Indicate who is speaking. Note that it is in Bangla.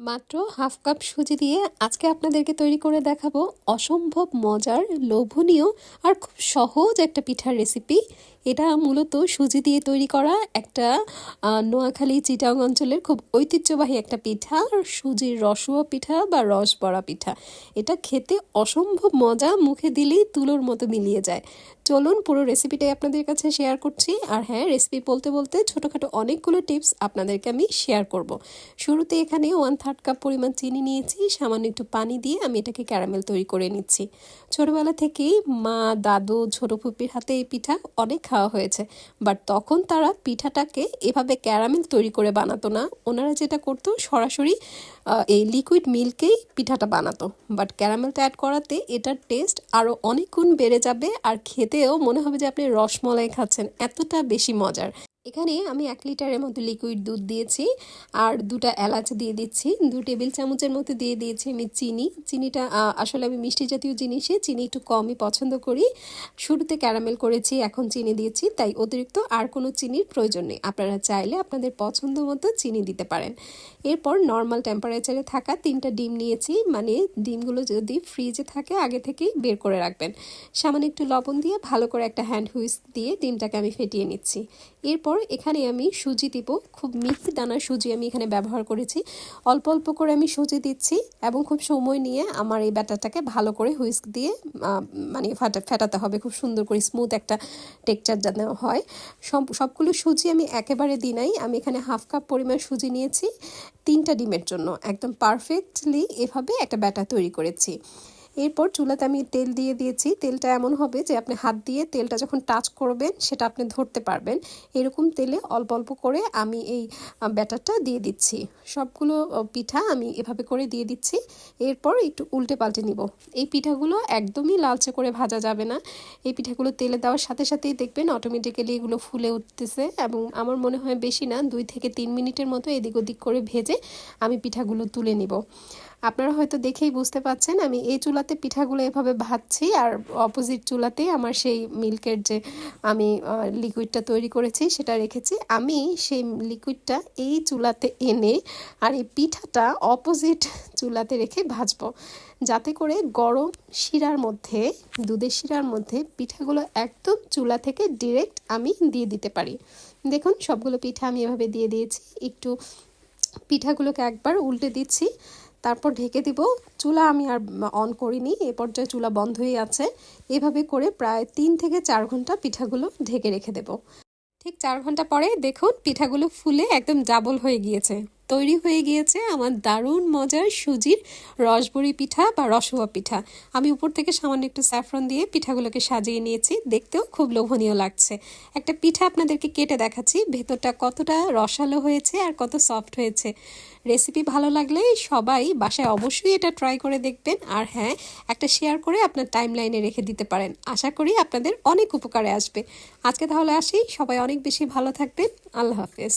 Speaker 1: মাত্র হাফ কাপ সুজি দিয়ে আজকে আপনাদেরকে তৈরি করে দেখাবো অসম্ভব মজার, লোভনীয় আর খুব সহজ একটা পিঠার রেসিপি এটা মূলত সুজি দিয়ে তৈরি করা একটা নোয়াখালী চিটাং অঞ্চলের খুব ঐতিহ্যবাহী একটা পিঠা সুজির রসুয়া পিঠা বা রস বড়া পিঠা। এটা খেতে অসম্ভব মজা, মুখে দিলেই তুলোর মতো মিলিয়ে যায়। চলুন পুরো রেসিপিটাই আপনাদের কাছে শেয়ার করছি, আর হ্যাঁ রেসিপি বলতে বলতে ছোটোখাটো অনেকগুলো টিপস আপনাদেরকে আমি শেয়ার করব। শুরুতে এখানে ওয়ান থার্ড কাপ পরিমাণ চিনি নিয়েছি, সামান্য একটু পানি দিয়ে আমি এটাকে ক্যারামেল তৈরি করে নিচ্ছি। ছোটোবেলা থেকেই মা, দাদু, ছোটো ফুপির হাতে এই পিঠা অনেক খাওয়া হয়েছে। বাট তখন তারা পিঠাটাকে এভাবে ক্যারামেল তৈরি করে বানাতো না। ওনারা যেটা করতো, সরাসরি এই লিকুইড মিল্কেই পিঠাটা বানাতো। বাট ক্যারামেলটা অ্যাড করাতে এটার টেস্ট আরও অনেক গুণ বেড়ে যাবে। আর খেতেও মনে হবে যে আপনি রসমলাই খাচ্ছেন। এতটা বেশি মজার। এখানে আমি এক লিটারের মতো লিকুইড দুধ দিয়েছি আর দুটা এলাচ দিয়ে দিচ্ছি। দু টেবিল চামচের মতো দিয়ে দিয়েছি আমি চিনি। চিনিটা আসলে আমি মিষ্টি জাতীয় জিনিসে চিনি একটু কমই পছন্দ করি। শুরুতে ক্যারামেল করেছি, এখন চিনি দিয়েছি, তাই অতিরিক্ত আর কোনো চিনির প্রয়োজন নেই। আপনারা চাইলে আপনাদের পছন্দ মতো চিনি দিতে পারেন। এরপর নর্মাল টেম্পারেচারে থাকা তিনটা ডিম নিয়েছি। মানে ডিমগুলো যদি ফ্রিজে থাকে, আগে থেকেই বের করে রাখবেন। সামান্য একটু লবণ দিয়ে ভালো করে একটা হ্যান্ড হুইস্ক দিয়ে ডিমটাকে আমি ফেটিয়ে নিচ্ছি। এরপর এখানে আমি সুজি দিব। খুব মিহি দানার সুজি আমি এখানে ব্যবহার করেছি। অল্প অল্প করে আমি সুজি দিচ্ছি এবং খুব সময় নিয়ে আমার এই ব্যাটারটাকে ভালো করে হুইস্ক দিয়ে মানে ফাটা, ফেটাতে হবে। খুব সুন্দর করে স্মুথ একটা টেক্সচার যেন হয়। সব, সবগুলো সুজি আমি একেবারে দিই নাই। আমি এখানে হাফ কাপ পরিমাণ সুজি নিয়েছি। তিনটা ডিমের জন্য। একদম পারফেক্টলি এভাবে একটা ব্যাটার তৈরি করেছি। এরপর চুলাতে আমি তেল দিয়ে দিয়েছি। তেলটা এমন হবে যে আপনি হাত দিয়ে তেলটা যখন টাচ করবেন, সেটা আপনি ধরতে পারবেন। এরকম তেলে অল্প অল্প করে আমি এই ব্যাটারটা দিয়ে দিচ্ছি। সবগুলো পিঠা আমি এভাবে করে দিয়ে দিচ্ছি। এরপর একটু উল্টে পাল্টে নিব। এই পিঠাগুলো একদমই লালচে করে ভাজা যাবে না। এই পিঠাগুলো তেলে দেওয়ার সাথে সাথেই দেখবেন অটোমেটিক্যালি এগুলো ফুলে উঠতেছে এবং আমার মনে হয় বেশি না, দুই থেকে তিন মিনিটের মতো এদিক ওদিক করে ভেজে আমি পিঠাগুলো তুলে নিব। আপনারা হয়তো দেখেই বুঝতে পাচ্ছেন, আমি এই চুলাতে পিঠাগুলো এভাবে ভাজছি আর অপোজিট চুলাতেই আমার সেই মিল্কের যে আমি লিকুইডটা তৈরি করেছি সেটা রেখেছি। আমি সেই লিকুইডটা এই চুলাতে এনে আর এই পিঠাটা অপোজিট চুলাতে রেখে ভাজবো। যাতে করে গরম শিরার মধ্যে, দুধের শিরার মধ্যে পিঠাগুলো একদম চুলা থেকে ডিরেক্ট আমি দিয়ে দিতে পারি। দেখুন, সবগুলো পিঠা আমি এভাবে দিয়ে দিয়েছি। একটু পিঠাগুলোকে একবার উল্টে দিচ্ছি। তারপর ঢেকে দিব। চুলা আমি আর অন করিনি, এ পর্যায়ে চুলা বন্ধই আছে। এভাবে করে প্রায় তিন থেকে চার ঘণ্টা পিঠাগুলো ঢেকে রেখে দেব। ঠিক চার ঘণ্টা পরে দেখুন পিঠাগুলো ফুলে একদম জাবল হয়ে গিয়েছে। তৈরি হয়ে গিয়েছে আমার দারুণ মজার সুজির রসবড়ি পিঠা বা রসুয়া পিঠা। আমি উপর থেকে সামান্য একটু স্যাফরন দিয়ে পিঠাগুলোকে সাজিয়ে নিয়েছি, দেখতেও খুব লোভনীয় লাগছে। একটা পিঠা আপনাদেরকে কেটে দেখাচ্ছি, ভেতরটা কতটা রসালো হয়েছে আর কত সফট হয়েছে। রেসিপি ভালো লাগলে সবাই বাসায় অবশ্যই এটা ট্রাই করে দেখবেন। আর হ্যাঁ একটা শেয়ার করে আপনার টাইম লাইনে রেখে দিতে পারেন। আশা করি আপনাদের অনেক উপকারে আসবে। আজকে তাহলে আসি, সবাই অনেক বেশি ভালো থাকবেন। আল্লাহ হাফেজ।